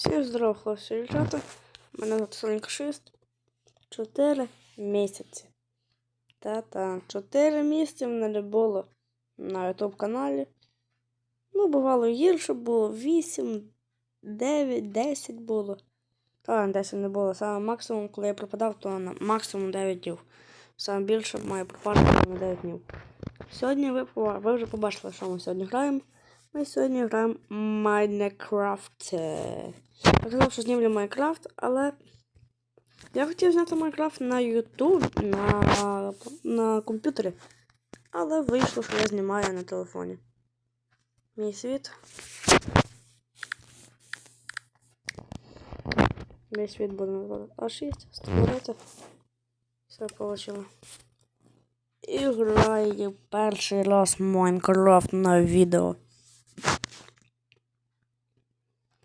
Всім здорово, хлопці і дівчата. Мене звати Соленька 6. 4 місяці. Та-та. 4 місяці мене не було на YouTube каналі. Ну, бувало гірше було 8, 9, 10 було. Та 10 не було. Саме максимум, коли я пропадав, то на максимум 9 днів. Саме більше має пропадати на 9 днів. Сьогодні ви, ви вже побачили, що ми сьогодні граємо. Ми сьогодні граємо Майнкрафт. Я казав, що знімлю Майнкрафт, але я хотів зняти Майнкрафт на YouTube, на, на комп'ютері. Але вийшло, що я знімаю на телефоні. Мій світ. Мій світ буде називати А6, створити. Все вийшло. І граю перший раз Майнкрафт на відео.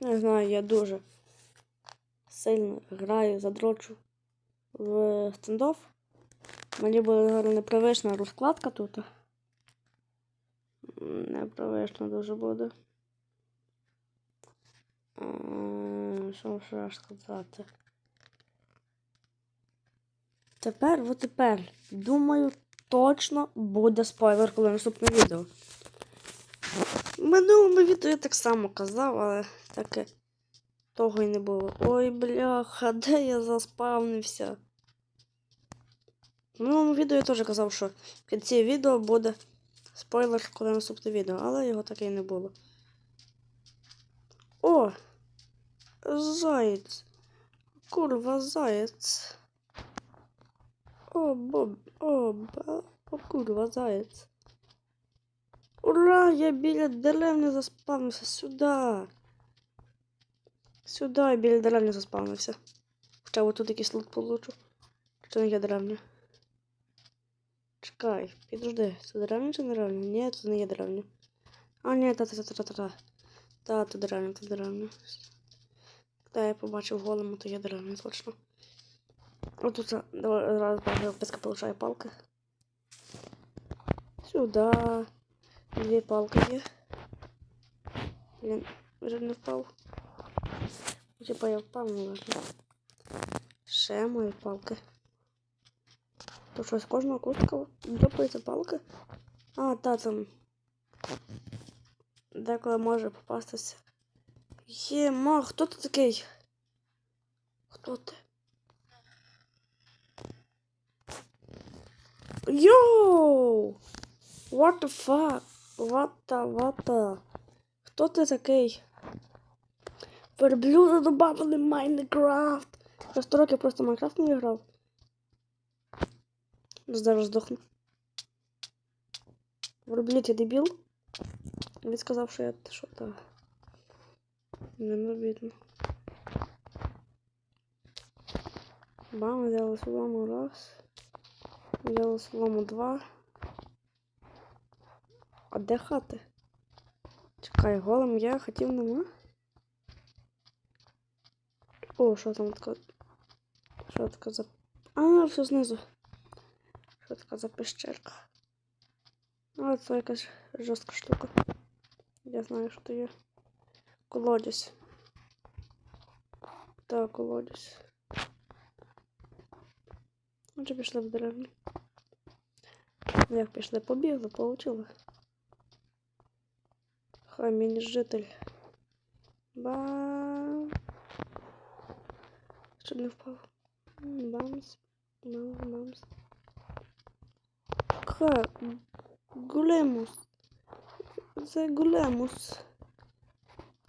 Не знаю, я дуже сильно граю, задрочу в стендов. Мені буде непривична розкладка тут. Непривично дуже буде. Що ще сказати? Тепер, от тепер, думаю, точно буде спойлер, коли наступне відео. В минулому відео я так само казав, але таке того й не було. Ой, бляха, де я заспавнився? В минулому відео я теж казав, що в кінці відео буде спойлер, коли наступне відео, але його таки й не було. О! Заєць! Курва, заєць! О, боб, о, ба, о, курва, заєць! Ура! Я біля деревни заспавнився сюди. Сюди я біля деревні заспавнився. Хоча от тут якийсь лут получу. Чи не є деревня? Чекай, підожди, це деревня чи не деревня? Ні, це не є деревня. А, ні, та та та та та та Та, це деревня, це деревня. Та я побачив голому, то є деревня, точно. Отут давай раз писка получає палки. Сюда. Дві палки є. Блін, вже не впав. Типа я впав, не важно. Ще мої палки. То що з кожного кустика дропається палка? А, та там. Деколи може попастися. Є, ма, хто ти такий? Хто ти? Йоу! What the fuck? What the? Хто ти такий? Верблюда добавили Майнкрафт. Я 100 років просто Майнкрафт не грав. Зараз здохну. Верблюд, я дебіл? Він сказав, що я що то. Не обідно. Бам, взяли солому раз. Взяли солому два. А де хати? Чекай, голим я хотів нема. О, що там таке? Що таке за. А, все знизу. Що таке за пещерка? А, це якась жорстка штука. Я знаю, що є. Колодязь. Так, колодязь. Отже, пішли в деревню. Ну, Як пішли, побігли, получили. Хай мені житель. Бам. Щоб не впав. М, Бамс. Бамс, бамс. Ха. Гулемус. Це гулемус.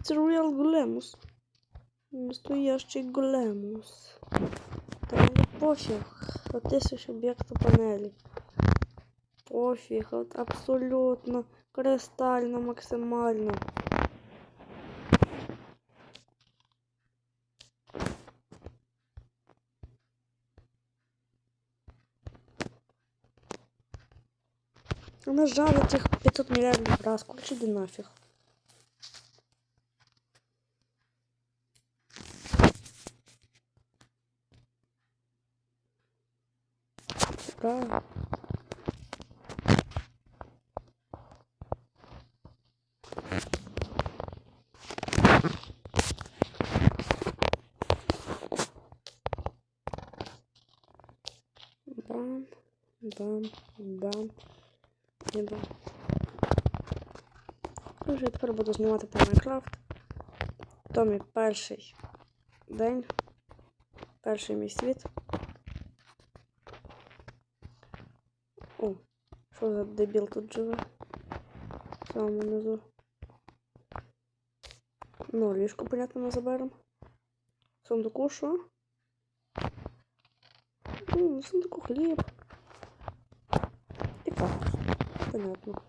Це реал гулемус. Настоящий гулемус. Та мені пофіг. От тисяч об'єкту панелі. Пофіг, от абсолютно, кристально, максимально. А нажали цих 500 миллиардов раз, короче, да нафиг. Ура. Бам, бам. І бам. Отже, я тепер буду знімати про Майнкрафт. То мій перший день. Перший мій світ. О, що за дебіл тут живе? В самому низу. Ну, ліжко, понятно, ми заберемо. В сундуку що? Ну, в сундуку хліб. Понятно.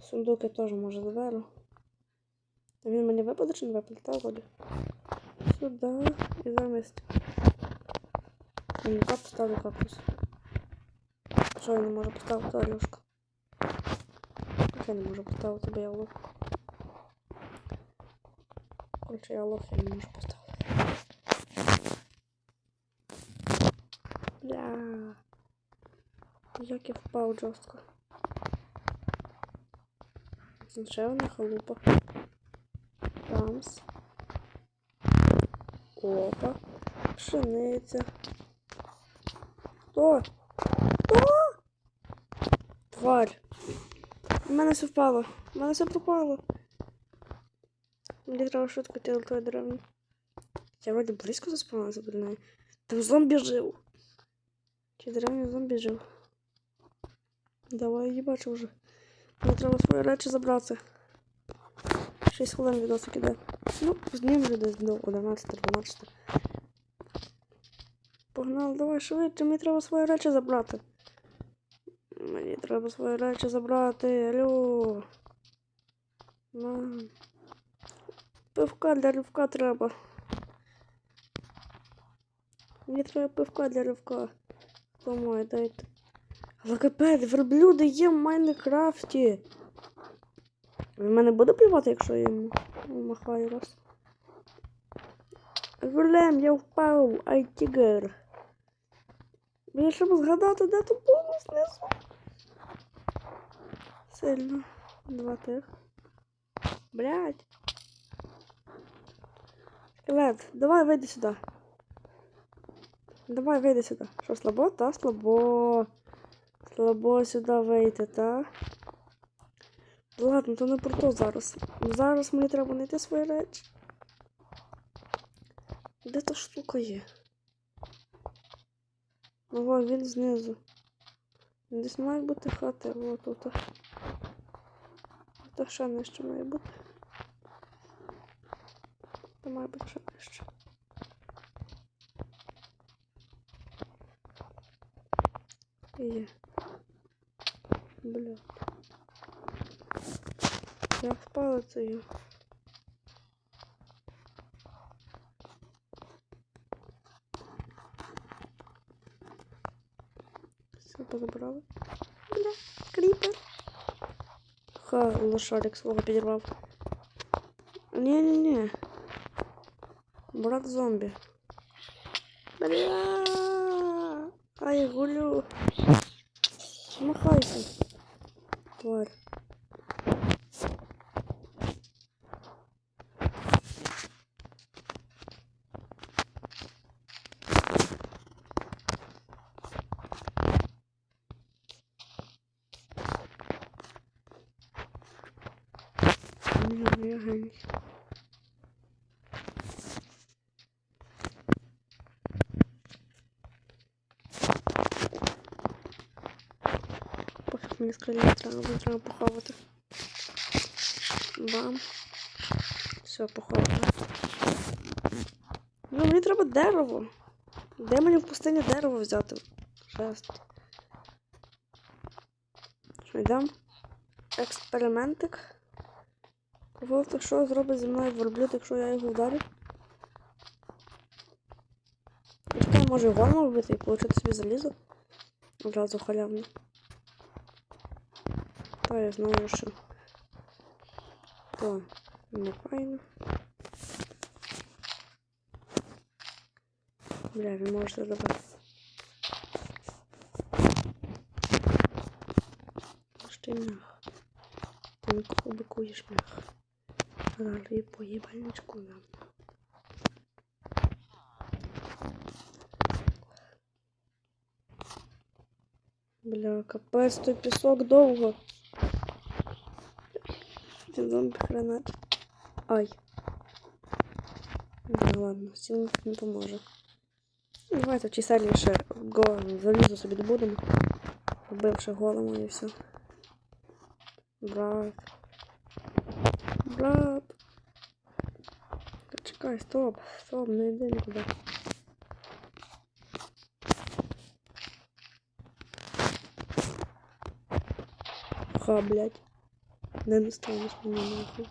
Сундук я теж може заберу. А Він мені випаде чи не випаде? Та вроді. Сюди і замість. Сундука поставлю кактус. Що я не можу поставити Алюшку? Як я не можу поставити, бо я лох. Короче, я лох, я не можу поставити. Бля. Як я впав жорстко. Одна халупа. Тамс. Опа. Пшениця. Хто? Хто? Тварь. У мене все впало. У мене все пропало. Мені треба швидко тіло деревні. Я вроді близько заспавнився, блін. Там зомбі жив. Чи деревні зомбі жив? Давай її бачу вже. Мені треба свої речі забрати. 6 хвилин відосик іде. Ну, знімлю десь до 11-12. Погнали, давай швидше, мені треба свої речі забрати. Мені треба свої речі забрати. Алло. Мам. Пивка для ривка треба. Мені треба пивка для ривка. Хто має, дайте. Логопед, верблюди є в Майнкрафті. Він мене буде плювати, якщо я йому махаю раз. Гулем, я впав, ай тігр. Мені треба згадати, де тут бонус знизу. Сильно. Два тих. Блять. Скелет, давай вийди сюди. Давай вийди сюди. Що, слабо? Та слабо. Слабо сюди вийти, та? Ладно, то не про то зараз. Зараз мені треба знайти свої речі. Де та штука є? Ого, він знизу. Десь має бути хата, вот тут. Та ще нижче має бути. Та має бути ще нижче. Є. Бля. Я впала цею. Все позабрали. Бля, кріпер. Ха, лошарик свого підірвав. Ні-ні-ні. Брат зомбі. Бля. Ай, гулю. Махайся. Тварь. Ні, я геній. Пофіг мені скрили треба, мені треба поховати. Бам. Все, поховано. Ну, мені треба дерево. Де мені в пустині дерево взяти? Жесть. Що, йдемо? Експериментик. Вовтик, що зробить зі мною верблюд, якщо я його вдарю? Чекай, може голема вбити і отримати собі залізо? Одразу халявно. Та я знаю, що. То не файно. Бля, він може забрати. Аж ти мях. Ти нікого бикуєш мях. Далі по їбальничку нам. Бля, капець, той пісок довго. Ти зомбі хренать. Ай. Ну ладно, сил не поможе. Ну, Давайте в цій серії залізу собі добудемо. Вбивши голому і все. Брат. Брат. Чекай, стоп, стоп, не йди нікуди. Ха, блядь. Не достанеш мені нахуй.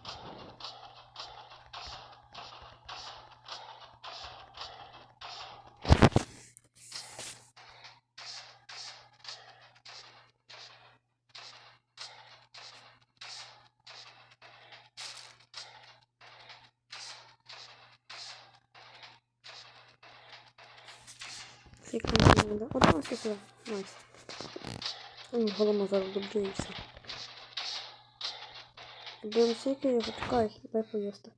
Скільки мені надо? О, давай сюди. Найс. Ну, Голома зараз доб'ю і все. Доб'ємо скільки його, чекай, дай поїсти.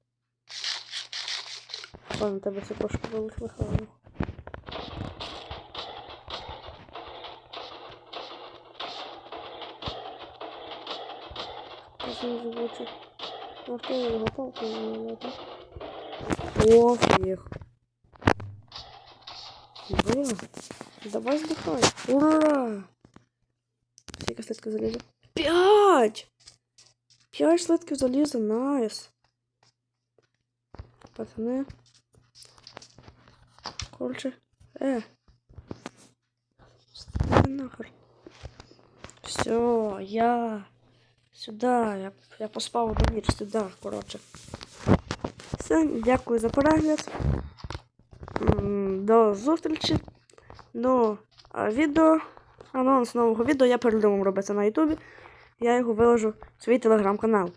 Ладно, тебе все трошки вилучили хавано. Очень живучий. Ну, хто його палку не надо. О, їх. Блин. Давай сдыхай. Ура! Сколько слитків заліза? П'ять! П'ять слитків заліза, найс. Пацани. Короче. Е. Стань нахер. Все, я сюда. Я, я поспав одну ніч сюди, коротше. Все, дякую за перегляд. До зустрічі. До а, відео. Анонс нового відео я передумав робити на Ютубі. Я його виложу в свій телеграм-канал.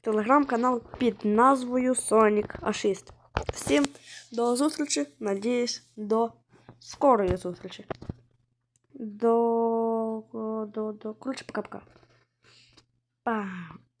Телеграм-канал під назвою Sonic A6. Всім до зустрічі. Надіюсь, до скорої зустрічі. До. до. до. Коротше, пока-пока. Пам.